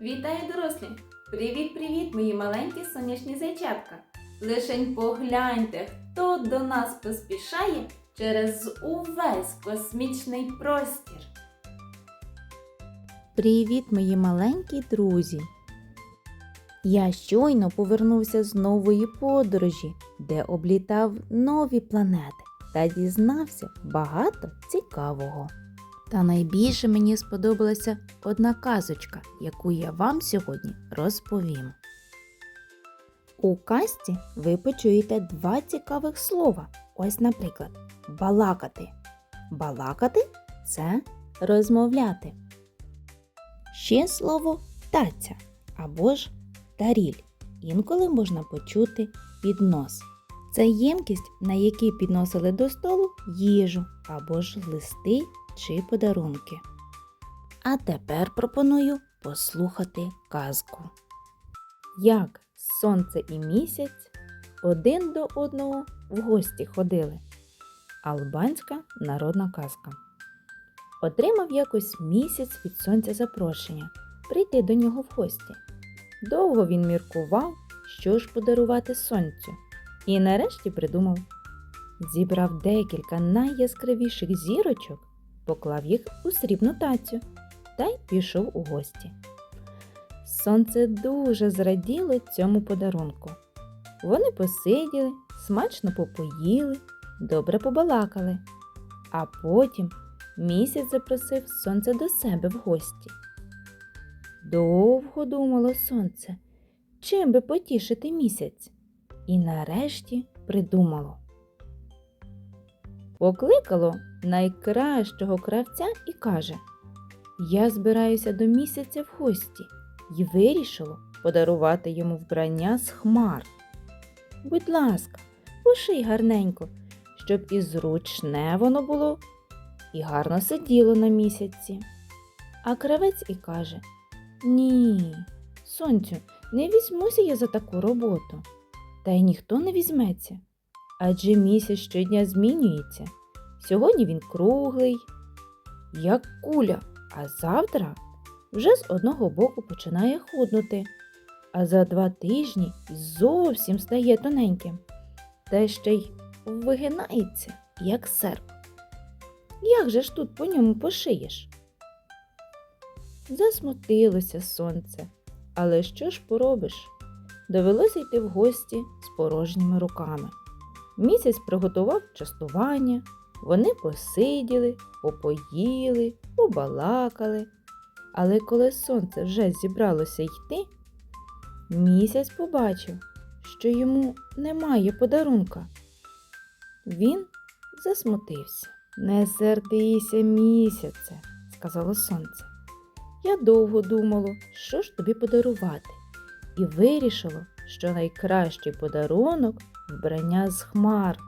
Вітаю, дорослі! Привіт-привіт, мої маленькі сонячні зайчатка! Лишень погляньте, хто до нас поспішає через увесь космічний простір. Привіт, мої маленькі друзі! Я щойно повернувся з нової подорожі, де облітав нові планети та дізнався багато цікавого. Та найбільше мені сподобалася одна казочка, яку я вам сьогодні розповім. У казці ви почуєте два цікавих слова. Ось, наприклад, балакати. Балакати це розмовляти. Ще слово таця або ж таріль. Інколи можна почути піднос. Це ємкість, на якій підносили до столу їжу або ж листи чи подарунки. А тепер пропоную послухати казку. Як сонце і місяць один до одного в гості ходили. Албанська народна казка. Отримав якось місяць від сонця запрошення прийти до нього в гості. Довго він міркував, що ж подарувати сонцю, і нарешті придумав. Зібрав декілька найяскравіших зірочок, поклав їх у срібну тацю та й пішов у гості. Сонце дуже зраділо цьому подарунку. Вони посиділи, смачно попоїли, добре побалакали, а потім місяць запросив сонце до себе в гості. Довго думало сонце, чим би потішити місяць, і нарешті придумало. Покликало найкращого кравця і каже: Я збираюся до місяця в гості і вирішило подарувати йому вбрання з хмар. Будь ласка, поший гарненько, щоб і зручне воно було, і гарно сиділо на місяці. А кравець і каже: Ні, сонцю, не візьмуся я за таку роботу. Та й ніхто не візьметься. Адже місяць щодня змінюється. Сьогодні він круглий, як куля, а завтра вже з одного боку починає худнути, а за два тижні зовсім стає тоненьким, та ще й вигинається, як серп. Як же ж тут по ньому пошиєш? Засмутилося сонце, але що ж поробиш? Довелося йти в гості з порожніми руками. Місяць приготував частування, вони посиділи, попоїли, побалакали. Але коли сонце вже зібралося йти, місяць побачив, що йому немає подарунка. Він засмутився. Не сердися місяце, сказало сонце. Я довго думало, що ж тобі подарувати, і вирішило, що найкращий подарунок вбрання з хмар.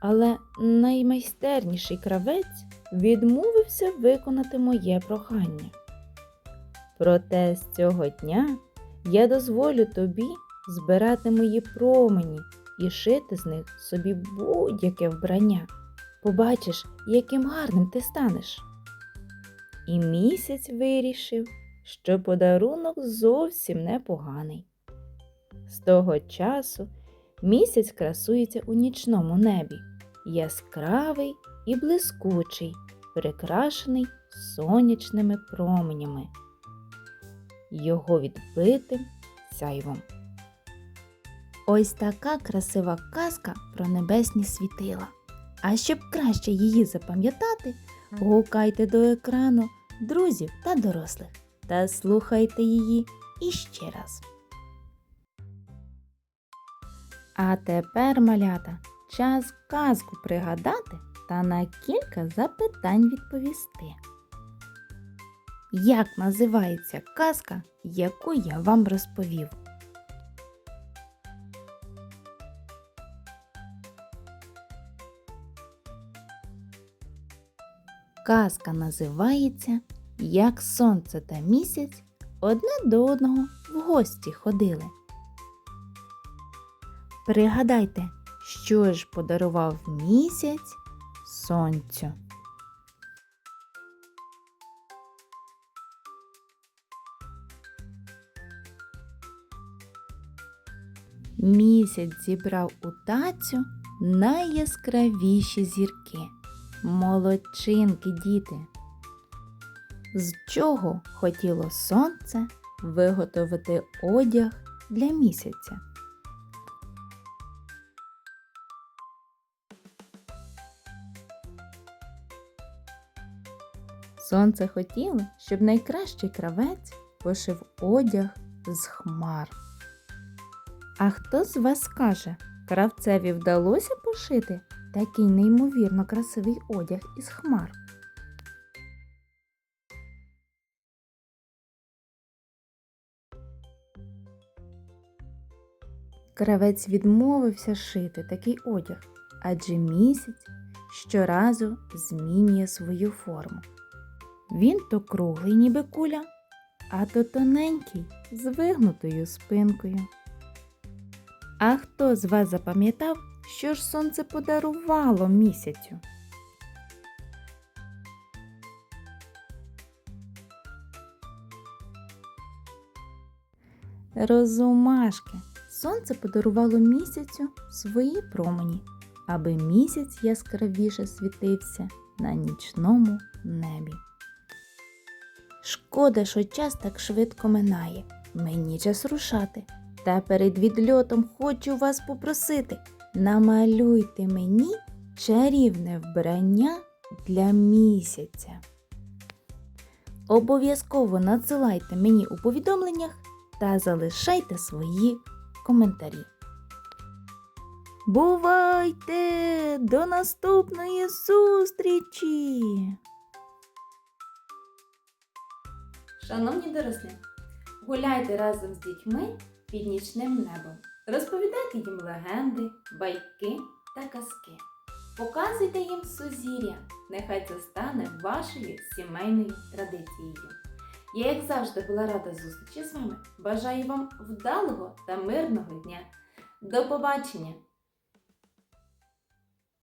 Але наймайстерніший кравець відмовився виконати моє прохання. Проте з цього дня я дозволю тобі збирати мої промені і шити з них собі будь-яке вбрання. Побачиш, яким гарним ти станеш. І місяць вирішив, що подарунок зовсім непоганий. З того часу місяць красується у нічному небі, яскравий і блискучий, прикрашений сонячними променями, його відбитим сяйвом. Ось така красива казка про небесні світила. А щоб краще її запам'ятати, гукайте до екрану друзів та дорослих та слухайте її іще раз. А тепер, малята, час казку пригадати та на кілька запитань відповісти. Як називається казка, яку я вам розповів? Казка називається Як сонце та місяць одне до одного в гості ходили. Пригадайте, що ж подарував місяць сонцю? Місяць зібрав у тацю найяскравіші зірки. Молодчинки, діти. З чого хотіло сонце виготовити одяг для місяця? Сонце хотіло, щоб найкращий кравець пошив одяг з хмар. А хто з вас скаже, кравцеві вдалося пошити такий неймовірно красивий одяг із хмар? Кравець відмовився шити такий одяг, адже місяць щоразу змінює свою форму. Він то круглий, ніби куля, а то тоненький з вигнутою спинкою. А хто з вас запам'ятав, що ж сонце подарувало місяцю? Розумашки. Сонце подарувало місяцю свої промені, аби місяць яскравіше світився на нічному небі. Шкода, що час так швидко минає. Мені час рушати. Та перед відльотом хочу вас попросити. Намалюйте мені чарівне вбрання для місяця. Обов'язково надсилайте мені у повідомленнях та залишайте свої коментарі. Бувайте! До наступної зустрічі! Шановні дорослі, гуляйте разом з дітьми під нічним небом. Розповідайте їм легенди, байки та казки. Показуйте їм сузір'я. Нехай це стане вашою сімейною традицією. Я, як завжди, була рада зустрічі з вами. Бажаю вам вдалого та мирного дня. До побачення!